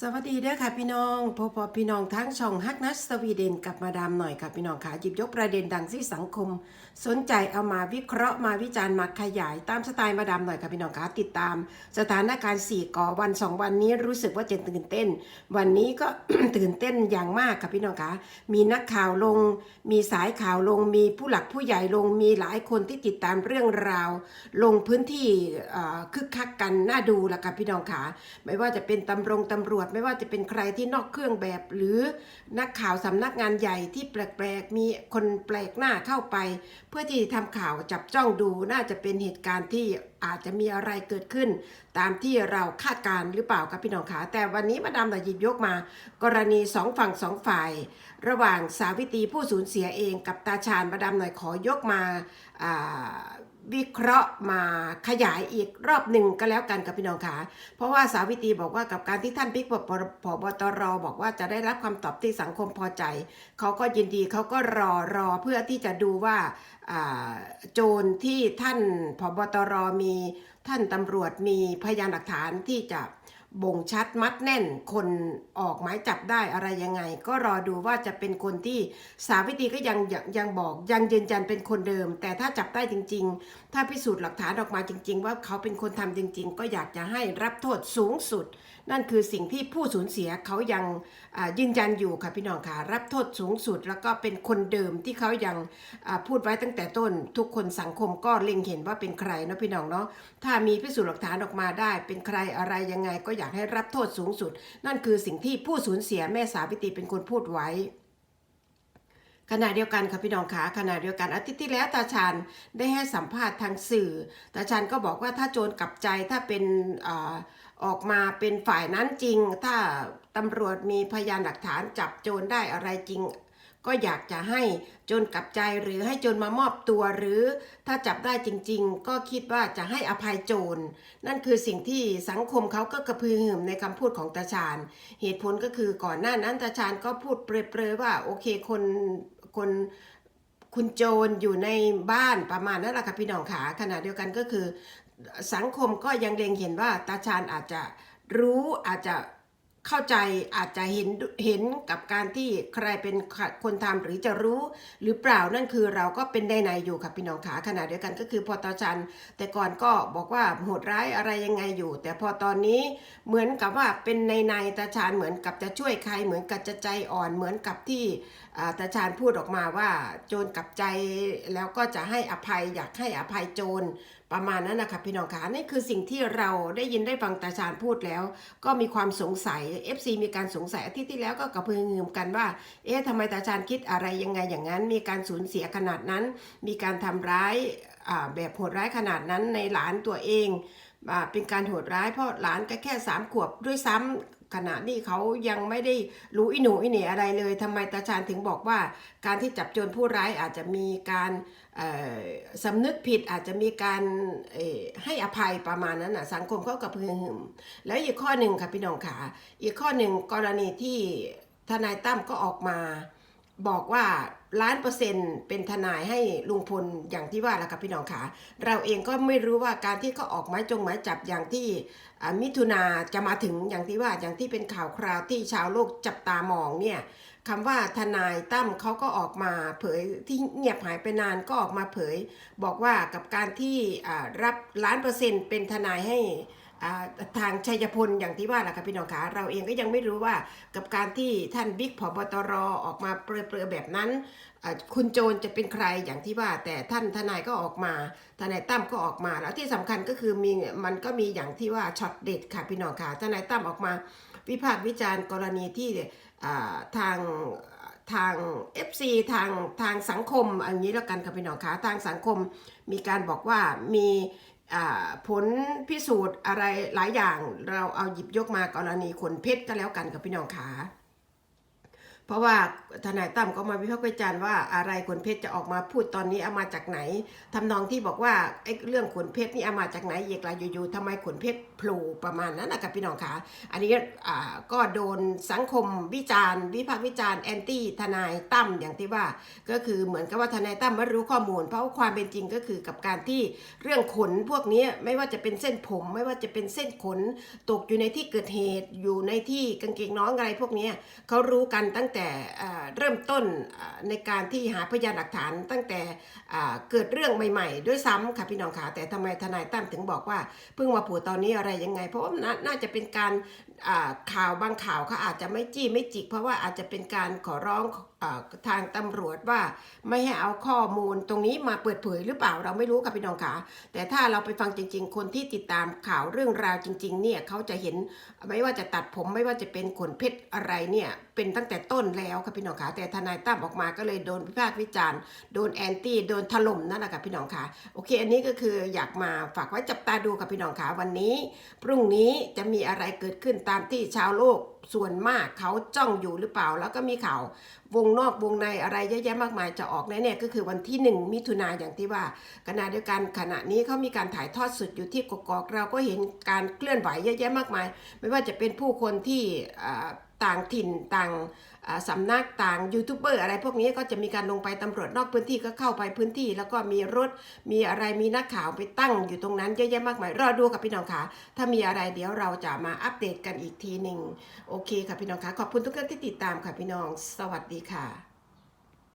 สวัสดีเด้อค่ะพี่น้องพบพบพี่น้องทั้งช่องฮักนัสสวีเดนกับมาดามหน่อยค่ะพี่น้องค่ะหยิบยกประเด็นดังที่สังคม สนใจเอามาวิเคราะห์มาวิจารณ์มาขยาย ตามสไตล์มาดามหน่อยค่ะพี่น้องค่ะติดตาม สถานการณ์สี่ก่อวันสองวันนี้รู้สึกว่าจะตื่นเต้น วันนี้ก็ตื่นเต้นอย่างมากค่ะพี่น้องค่ะมีนักข่าวลง มีสายข่าวลง มีผู้หลักผู้ใหญ่ลง มีหลายคนที่ติดตามเรื่องราว ลงพื้นที่คึกคักกันน่าดูละค่ะพี่น้องค่ะไม่ว่าจะเป็นตำรงตำรวจไม่ว่าจะเป็นใครที่นอกเครื่องแบบ หรือนักข่าวสำนักงานใหญ่ที่แปลกๆ มีคนแปลกหน้าเข้าไป เพื่อที่ทำข่าวจับจ้องดูน่าจะเป็นเหตุการณ์ที่อาจจะมีอะไรเกิดขึ้น ตามที่เราคาดการณ์หรือเปล่าครับพี่น้องคะแต่วันนี้มาดามต่หยิบยกมา กรณีสองฝั่งสองฝ่าย ระหว่างสาวิตรีผู้สูญเสียเองกับตาชาญมาดามหน่อยขอยกมาา วิเคราะห์มาขยายอีกรอบหนึ่งก็แล้วกันกับพี่น้องคะเพราะว่าสาวิตรีบอกว่ากับการที่ท่านพิกพบพบตรบอกว่าจะได้รับคำตอบที่สังคมพอใจ เขาก็ยินดีเขาก็รอรอเพื่อที่จะดูว่าอ่าโจรที่ท่านพบตรมีท่านตำรวจมีพยานหลักฐานที่จะ บ่งชัดมัดแน่น คนออกหมายจับได้อะไรยังไง ก็รอดูว่าจะเป็นคนที่สาวิตรีก็ยังยังยังบอกยังยืนยันเป็นคนเดิม แต่ถ้าจับได้จริง ๆ ถ้าพิสูจน์หลักฐานออกมาจริง ๆ ว่าเขาเป็นคนทำจริง ๆ ก็อยากจะให้รับโทษสูงสุด นั่นคือสิ่งที่ผู้สูญเสียเขายังยืนยันอยู่ค่ะพี่น้องค่ะ รับโทษสูงสุด แล้วก็เป็นคนเดิมที่เขายังพูดไว้ตั้งแต่ต้น ทุกคนสังคมก็เล็งเห็นว่าเป็นใครเนาะพี่น้องเนาะถ้ามีพิสูจน์หลักฐานออกมาได้ เป็นใครอะไรยังไงก็อยากให้รับโทษสูงสุด นั่นคือสิ่งที่ผู้สูญเสียแม่สาวิตรีเป็นคนพูดไว้ขณะเดียวกันค่ะพี่น้องขาขณะเดียวกันอาทิตย์ที่แล้วตาชานได้ให้สัมภาษณ์ทางสื่อตาชานก็บอกว่าถ้าโจรกลับใจถ้าเป็นอา ออกมาเป็นฝ่ายนั้นจริง ถ้าตำรวจมีพยานหลักฐานจับโจรได้อะไรจริง ก็อยากจะให้โจรกลับใจหรือให้โจรมามอบตัวหรือ ถ้าจับได้จริง ๆ ก็คิดว่าจะให้อภัยโจรนั่นคือสิ่งที่สังคมเขาก็กระพือหืมในคำพูดของตาชาญเหตุผลก็คือก่อนหน้านั้นตาชาญก็พูดเปรยๆว่าโอเคคนคนคุณโจรอยู่ในบ้านประมาณนั้นแหละค่ะพี่น้องขาขณะเดียวกันก็คือ สังคมก็ยังเล็งเห็นว่าตาชาญอาจจะรู้อาจจะเข้าใจอาจจะเห็นเห็นกับการที่ใครเป็นคนทำหรือจะรู้หรือเปล่านั่นคือเราก็เป็นในในอยู่ค่ะพี่น้องขาขณะเดียวกันก็คือพอตาชาญแต่ก่อนก็บอกว่าโหดร้ายอะไรยังไงอยู่ แต่พอตอนนี้เหมือนกับว่าเป็นในในตาชาญเหมือนกับจะช่วยใครเหมือนกับจะใจอ่อนเหมือนกับที่ตาชาญพูดออกมาว่าโจรกับใจแล้วก็จะให้อภัยอยากให้อภัยโจร ประมาณนั้นนะคะพี่น้องคะนี่คือสิ่งที่เราได้ยินได้ฟังตาชาญพูดแล้ว ก็มีความสงสัย FC มีการสงสัยอาทิตย์ที่แล้วก็กระเพือเงืมกันว่า เอ๊ะทำไมตาชาญคิดอะไรยังไงอย่างนั้น มีการสูญเสียขนาดนั้น มีการทำร้าย แบบโหดร้ายขนาดนั้นในหลานตัวเองอเป็นการโหดร้ายเพราะหลานก็แค่สามขวบด้วยซ้ำขณะนี้เขายังไม่ได้รู้อิหนูอิเหน่อะไรเลยทำไมตาชาญถึงบอกว่า การที่จับโจรผู้ร้ายอาจจะมีการสำนึกผิดอาจจะมีการให้อภัยประมาณนั้นนะสังคมเขากับพึงหึมแล้วอีกข้อหนึ่งค่ะพี่น้องขาอีกข้อหนึ่งกรณีที่ทนายตั้มก็ออกมา บอกว่าล้านเปอร์เซ็นต์เป็นทนายให้ลุงพลอย่างที่ว่าแหละค่ะพี่น้องขาเราเองก็ไม่รู้ว่าการที่เขาออกหมายจงหมายจับอย่างที่มิถุนาจะมาถึงอย่างที่ว่าอย่างที่เป็นข่าวคราวที่ชาวโลกจับตามองเนี่ยคำว่าทนายตั้มเขาก็ออกมาเผยที่เงียบหายไปนานก็ออกมาเผย บอกว่ากับการที่รับล้านเปอร์เซ็นต์เป็นทนายให้ ทางชัยพลอย่างที่ว่าแหละค่ะพี่น้องคะเราเองก็ยังไม่รู้ว่ากับการที่ท่านบิ๊กผบตรออกมาเปรยๆแบบนั้น คุณโจรจะเป็นใครอย่างที่ว่า แต่ท่านทนายก็ออกมาทนายตั้มก็ออกมา แล้วที่สำคัญก็คือมีมันก็มีอย่างที่ว่าช็อตเด็ดค่ะพี่น้องค่ะทนายตั้มออกมา วิพากษ์วิจารณ์กรณีที่ทางทาง FC ทางทางสังคมอันนี้แล้วกันค่ะพี่น้องคะทางสังคมมีการบอกว่ามี ผลพิสูจน์อะไรหลายอย่างเราเอาหยิบยกมากรณีขนเพชรก็แล้วกันกับพี่น้องขา เพราะว่าทนายตั้มก็มาวิพากษ์วิจารณ์ว่าอะไรขนเพชรจะออกมาพูดตอนนี้เอามาจากไหนทำนองที่บอกว่าไอ้เรื่องขนเพชรนี่เอามาจากไหนเอกลาอยู่ๆทำไมขนเพชรโผล่ประมาณนั้นนะครับพี่น้องคะอันนี้ก็โดนสังคมวิจารณ์ วิพากษ์วิจารณ์แอนตี้ทนายตั้มอย่างที่ว่า ก็คือเหมือนกับว่าทนายตั้มไม่รู้ข้อมูล เพราะว่าความเป็นจริงก็คือกับการที่เรื่องขนพวกนี้ไม่ว่าจะเป็นเส้นผม ไม่ว่าจะเป็นเส้นขนตกอยู่ในที่เกิดเหตุอยู่ในที่กางเกงน้องอะไรพวกนี้เขารู้กันตั้งแต่เริ่มต้นในการที่หาพยานหลักฐานตั้งแต่เกิดเรื่องใหม่ๆ ด้วยซ้ำค่ะพี่น้องค่ะแต่ทำไมทนายตั้มถึงบอกว่าเพิ่งมาผูดตอนนี้อะไรยังไง เพราะว่าน่าจะเป็นการข่าวบางข่าวเขาอาจจะไม่จี้ไม่จิก เพราะว่าอาจจะเป็นการขอร้องอทางตำรวจว่าไม่ให้เอาข้อมูลตรงนี้มาเปิดเผยหรือเปล่าเราไม่รู้ค่ะพี่น้องค่ะแต่ถ้าเราไปฟังจริง ๆ คนที่ติดตามข่าวเรื่องราวจริง ๆ เนี่ยเขาจะเห็นไม่ว่าจะตัดผมไม่ว่าจะเป็นขนเพชรอะไรเนี่ยเป็นตั้งแต่ต้นแล้วค่ะพี่น้องคะแต่ทนายตั้มออกมาก็เลยโดนวิพากษ์วิจารณ์โดนแอนตี้โดนถล่มนั่นแหละค่ะพี่น้องคะโอเค อันนี้ก็คืออยากมาฝากไว้จับตาดูค่ะพี่น้องคะวันนี้ พรุ่งนี้จะมีอะไรเกิดขึ้นตามที่ชาวโลกส่วนมากเขาจ้องอยู่หรือเปล่า แล้วก็มีข่าววงนอกวงในอะไรเยอะแยะมากมายจะออกแน่ๆก็คือวันที่หนึ่งมิถุนายนอย่างที่ว่าขณะเดียวกันขณะนี้เขามีการถ่ายทอดสดอยู่ที่กกอกเราก็เห็นการเคลื่อนไหวเยอะแยะมากมาย ไม่ว่าจะเป็นผู้คนที่ ต่างถิ่นต่างสำนักต่างยูทูบเบอร์อะไรพวกนี้ก็จะมีการลงไปตำรวจนอกพื้นที่ก็เข้าไปพื้นที่ แล้วก็มีรถมีอะไรมีนักข่าวไปตั้งอยู่ตรงนั้นเยอะแยะมากมายรอดูกับพี่น้องค่ะถ้ามีอะไรเดี๋ยวเราจะมาอัปเดตกันอีกทีหนึ่งโอเคค่ะพี่น้องค่ะขอบคุณทุกท่านที่ติดตามค่ะพี่น้อง สวัสดีค่ะ